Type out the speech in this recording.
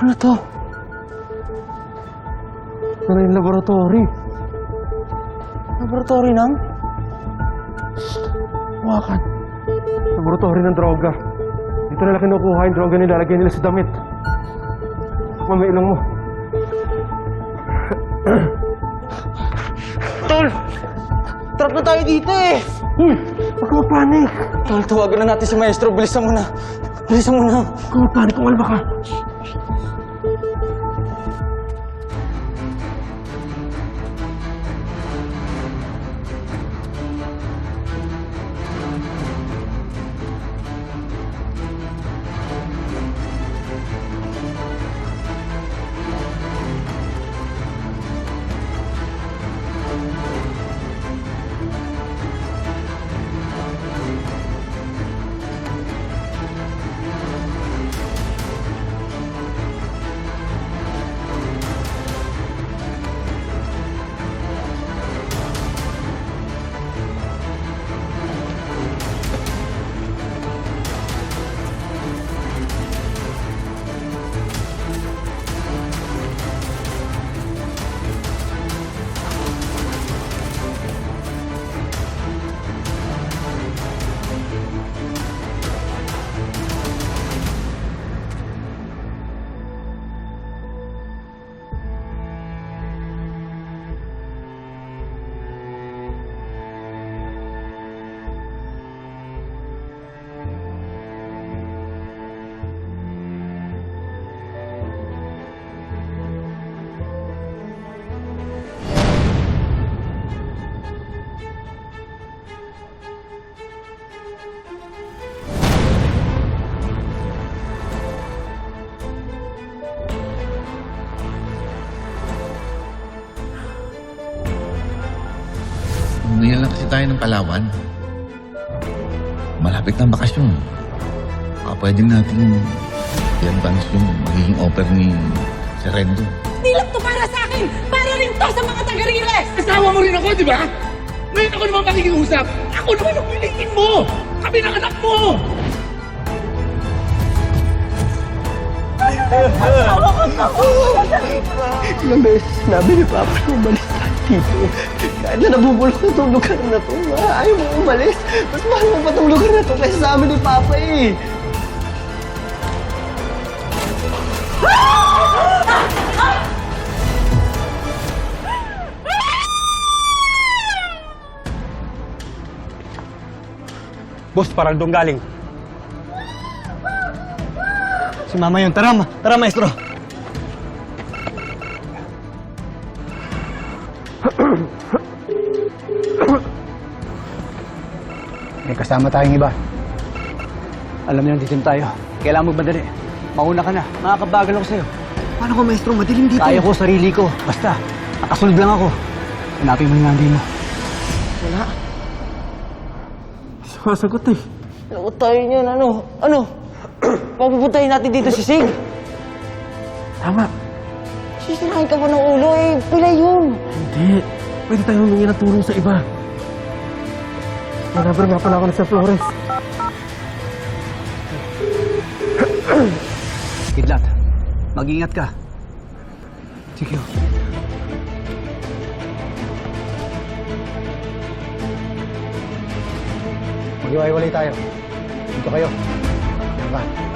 Ano to? Ito na yung laboratory. Laboratory ng? Wakan. Laboratory ng droga. Dito nila kinukuha yung droga nilalagay nila sa damit. Mamailong mo. Tol! Trap na tayo dito eh! Uy! Huwag ka mapanik! Tol, tawagan na natin si Maestro. Bilisan mo na. Bilisan mo na. Huwag ka mapanik, kumalma ka! Ngayon lang kasi tayo ng Palawan. Malapit na ang bakasyon. Baka pwede natin i-advance yung magiging offer ni Serendo. Hindi lang to para sa akin! Para rin to sa mga taga-Riles! Asawa mo rin ako, di ba? Ngayon ako naman makikiusap. Ako naman ang piliin mo. Kami ng anak mo. Ilang beses sinabi ni Papa na umalis. Kahit na nabubulok na itong lugar na to, ah, ayaw mo umalis. Mas mahal mo pa itong lugar na to kaysa sa amin ni Papa eh. Boss, parang doon galing. Si Mama yun. Tara, ma- tara maestro. May kasama tayong iba. Alam niyo, nandito na tayo. Kailangan magmadali. Mauna ka na. Makakabagal ako sa'yo. Paano ko maestro? Madilim dito. Kaya ko sarili ko. Basta, nakasunod lang ako. Hanapin mo yung nandi mo. Wala. Sumasagot eh. Ano tayo niyan? Ano? Ano? Papupuntahin natin dito si Sig. Tama. Sisirahin ka pa ng ulo eh. Pilay yun. Hindi. Pwede tayo humingi ng tulong sa iba. Nanabar nga pala ako na sa Flores. Kidlat, mag-ingat ka. Sige. Mag-iwalay tayo. Dito kayo. Ka. Okay. Okay.